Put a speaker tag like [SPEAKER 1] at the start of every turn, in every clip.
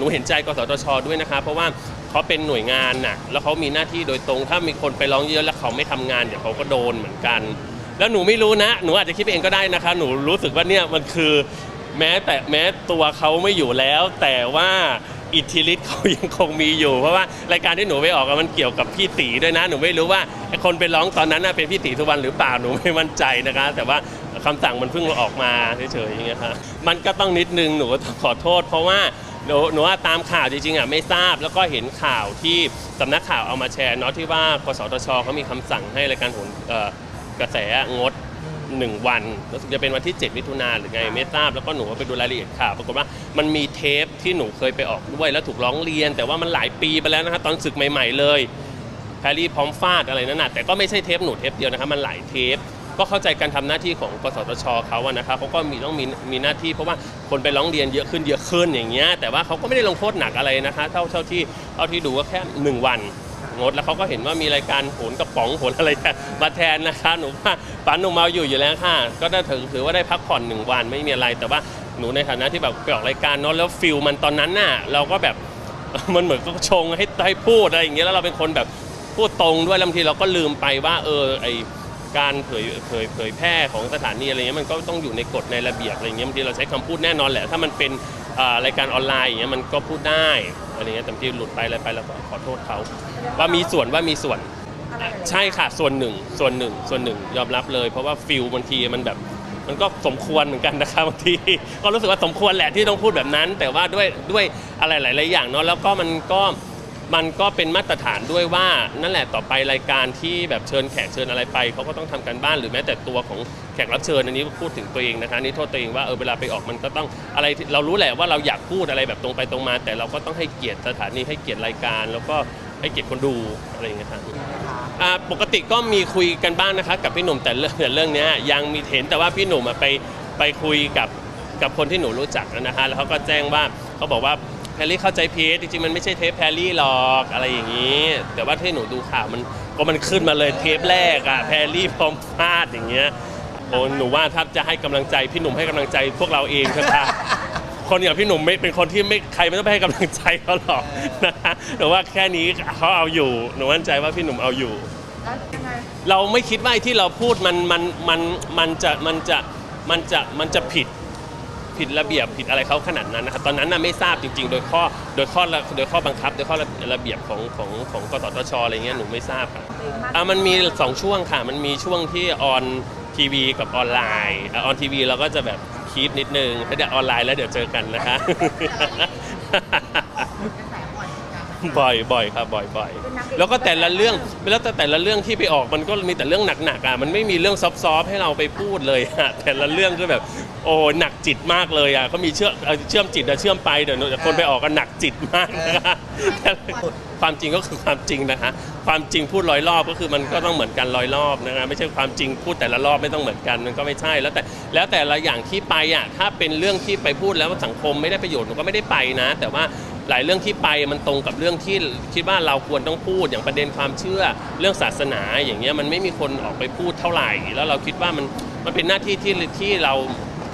[SPEAKER 1] หนูเห็นใจกสทช ด้วยนะคะ เพราะว่าเขาเป็นหน่วยงานน่ะแล้วเขามีหน้าที่โดยตรง ถ้ามีคนไปร้องเยอะแล้วเขาไม่ทำงานเดี๋ยวเขาก็โดนเหมือนกัน แล้วหนูไม่รู้นะ หนูอาจจะคิดไปเองก็ได้นะคะ หนูรู้สึกว่าเนี่ยมันคือแม้แต่แม้ตัวเขาไม่อยู่แล้ว แต่ว่าอิทธิฤทธิ์เขายังคงมีอยู่ เพราะว่ารายการที่หนูไปออกอะมันเกี่ยวกับพี่ตีด้วยนะ หนูไม่รู้ว่าไอ้คนไปร้องตอนนั้นน่ะเป็นพี่ตีสุวรรณหรือเปล่าหนูไม่มั่นใจนะคะ แต่ว่าคำสั่งมันเพิ่งออกมาเฉยๆอย่างเงี้ยค่ะมันก็ต้องนิดนึงหนูก็ต้องขอโทษ เพราะว่า หนูหนูว่าตามข่าวจริงๆอะไม่ทราบแล้วก็เห็นข่าวที่สำนักข่าวเอามาแชร์เนาะที่ว่ากสทชเขามีคำสั่งให้รายการโหนเอ่อกระแสงดหนึ่งวันรู้สึกจะเป็นวันที่ 7 มิถุนาหรือไงไม่ทราบแล้วก็หนูก็ไปดูรายละเอียดข่าวปรากฏว่ามันมีเทปที่หนูเคยไปออกด้วยแล้วถูกร้องเรียน แต่ว่ามันหลายปีไปแล้วนะครับตอนศึกใหม่ ๆ เลย แพรรี่พร้อมฟาดอะไรนั่นน่ะแต่ก็ไม่ใช่เทปหนูเทปเดียวนะครับมันหลายเทป ก็เข้าใจการทำหน้าที่ของกสทชเขาอะนะครับเขาก็มีต้องมีมีหน้าที่เพราะว่าคนไปร้องเรียนเยอะขึ้นเยอะขึ้นอย่างเงี้ยแต่ว่าเขาก็ไม่ได้ลงโทษหนักอะไรนะคะเท่าเท่าที่เท่าที่ดูก็แค่หนึ่งวันงดแล้วเขาก็เห็นว่ามีรายการโหนกระป๋องโหนอะไรมาแทนนะคะหนูว่าป๋าหนุ่มาอยู่อยู่แล้วค่ะ ก็ได้ถือถือว่าได้พักผ่อนหนึ่งวันไม่มีอะไร แต่ว่าหนูในฐานะที่แบบไปออกรายการเนาะแล้วฟิลมันตอนนั้นน่ะเราก็แบบมันเหมือนก็ชงให้ให้พูดอะไรอย่างเงี้ยแล้วเราเป็นคนแบบพูดตรงด้วยล้วบางทีเราก็ลืมไปว่าเออไอ การเผยเผยเผยแพร่ของสถานีอะไรเงี้ยมันก็ต้องอยู่ในกฎในระเบียบอะไรเงี้ยบางทีเราใช้คำพูดแน่นอนแหละ ถ้ามันเป็นรายการออนไลน์อย่างเงี้ยมันก็พูดได้อะไรเงี้ยแต่บางทีหลุดไปอะไรไปเราก็ขอโทษเขาว่ามีส่วนว่ามีส่วนใช่ค่ะส่วนหนึ่งส่วนหนึ่งส่วนหนึ่งยอมรับเลย เพราะว่าฟิลบางทีมันแบบมันก็สมควรเหมือนกันนะครับบางทีก็รู้สึกว่าสมควรแหละที่ต้องพูดแบบนั้น แต่ว่าด้วยด้วยอะไรหลาย ๆ อย่างเนาะแล้วก็มันก็ มันก็เป็นมาตรฐานด้วยว่านั่นแหละต่อไปรายการที่แบบเชิญแขกเชิญอะไรไปเขาก็ต้องทำการบ้านหรือแม้แต่ตัวของแขกรับเชิญอันนี้พูดถึงตัวเองนะคะนี่โทษตัวเองว่าเออเวลาไปออกมันก็ต้องอะไรเรารู้แหละว่าเราอยากพูดอะไรแบบตรงไปตรงมา แต่เราก็ต้องให้เกียรติสถานีให้เกียรติรายการ แล้วก็ให้เกียรติคนดูอะไรอย่างเงี้ยครับอ่าปกติก็มีคุยกันบ้างนะคะกับพี่หนุ่มแต่เรื่องแต่เรื่องนี้ยังมีเห็นแต่ว่าพี่หนุ่มไปไปคุยกับกับคนที่หนูรู้จักนะฮะแล้วเขาก็แจ้งว่าเขาบอกว่า พรรี่เข้าใจพีจริงๆมันไม่ใช่เทปแพรรี่หรอกอะไรอย่างนี้ แต่ว่าที่หนูดูข่าวมันก็มันขึ้นมาเลยเทปแรกอะแพรรี่พร้อมพลาดอย่างเงี้ยโอ้หนูว่าถ้าจะให้กำลังใจพี่หนุ่มให้กำลังใจพวกเราเองเถอะค่ะ คนอย่างพี่หนุ่มไม่เป็นคนที่ไม่ใครไม่ต้องไปให้กำลังใจเขาหรอกนะฮะแต่ว่าแค่นี้เขาเอาอยู่หนูมั่นใจว่าพี่หนุ่มเอาอยู่
[SPEAKER 2] แล้วยังไง
[SPEAKER 1] เราไม่คิดว่าไอ้ที่เราพูดมันมันมันมันจะมันจะมันจะมันจะผิด ผิดระเบียบผิดอะไรเขาขนาดนั้นนะครับตอนนั้นน่ะไม่ทราบจริง ๆ โดยข้อโดยข้อโดยข้อบังคับ โดยข้อระเบียบของของของกสทชอะไรเงี้ยหนูไม่ทราบครับอะมันมีสองช่วงค่ะ มันมีช่วงที่ออนทีวีกับออนไลน์ออนทีวีเราก็จะแบบคีปนิดนึงถ้าเดี๋ยวออนไลน์แล้วเดี๋ยวเจอกันนะคะ
[SPEAKER 2] กระ
[SPEAKER 1] บ่อยบ่อยครับบ่อยบ่อยแล้วก็แต่ละเรื่องแล้วแต่แต่ละเรื่องที่ไปออกมันก็มีแต่เรื่องหนักๆอะมันไม่มีเรื่องซอฟๆให้เราไปพูดเลยอะแต่ละเรื่องก็แบบโอ้หนักจิตมากเลยอะเขามีเชื่อมเอ่อเชื่อมจิตอะเชื่อมไปเดี๋ยวคนไปออกกันหนักจิตมากนะคะความจริงก็คือความจริงนะคะความจริงพูดร้อยรอบก็คือมันก็ต้องเหมือนกันร้อยรอบนะคะไม่ใช่ความจริงพูดแต่ละรอบไม่ต้องเหมือนกันมันก็ไม่ใช่แล้วแต่แล้วแต่ละอย่างที่ไปอะถ้าเป็นเรื่องที่ไปพูดแล้วสังคมไม่ได้ประโยชน์หนูก็ไม่ได้ไปนะ แต่ว่า หลายเรื่องที่ไปมันตรงกับเรื่องที่คิดว่าเราควรต้องพูดอย่างประเด็นความเชื่อเรื่องศาสนาอย่างเงี้ยมันไม่มีคนออกไปพูดเท่าไหร่ แล้วเราคิดว่ามันมันเป็นหน้าที่ที่ที่เรา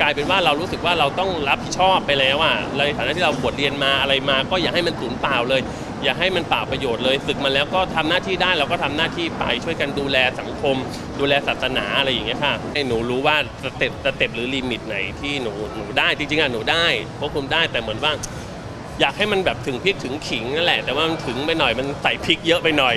[SPEAKER 1] กลายเป็นว่าเรารู้สึกว่าเราต้องรับผิดชอบไปแล้วอะในฐานะที่เราบทเรียนมาอะไรมา ก็อย่าให้มันสูญเปล่าเลย อย่าให้มันเปล่าประโยชน์เลยศึกมาแล้วก็ทำหน้าที่ได้เราก็ทำหน้าที่ไปช่วยกันดูแลสังคม ดูแลศาสนาอะไรอย่างเงี้ยค่ะให้หนูรู้ว่าสเต็ปสเต็ปหรือลิมิตไหนที่หนูหนูได้จริงๆอะหนูได้ควบคุมได้แต่เหมือนว่า อยากให้มันแบบถึงพริกถึงขิงนั่นแหละ แต่ว่ามันถึงไปหน่อยมันใส่พริกเยอะไปหน่อย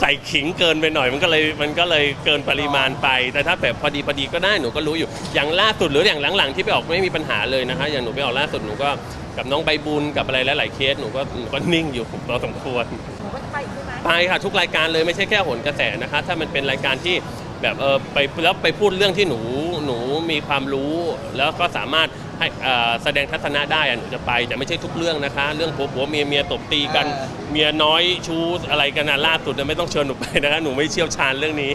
[SPEAKER 1] ใส่ขิงเกินไปหน่อย มันก็เลยมันก็เลยเกินปริมาณไป แต่ถ้าแบบพอดีพอดีก็ได้หนูก็รู้อยู่ อย่างล่าสุดหรืออย่างหลังๆที่ไปออกไม่มีปัญหาเลยนะคะ อย่างหนูไปออกล่าสุดหนูก็กับน้องใบบุญกับอะไรหลายๆเคสหนูก็หนูก็นิ่งอยู่พอสมควร
[SPEAKER 2] หนูก็จะไปอีกใช่ไหม
[SPEAKER 1] ไปค่ะทุกรายการเลยไม่ใช่แค่โหนกระแสนะคะ ถ้ามันเป็นรายการที่แบบเออไปแล้วไปพูดเรื่องที่หนูหนูมีความรู้ แล้วก็สามารถ ให้เอ่อแสดงทัศนะได้อะหนูจะไปแต่ไม่ใช่ทุกเรื่องนะคะ เรื่องผัวผัวเมียเมียตบตีกันเมียน้อยชู้อะไรกันนะล่าสุดน่ะไม่ต้องเชิญหนูไปนะคะหนูไม่เชี่ยวชาญเรื่องนี้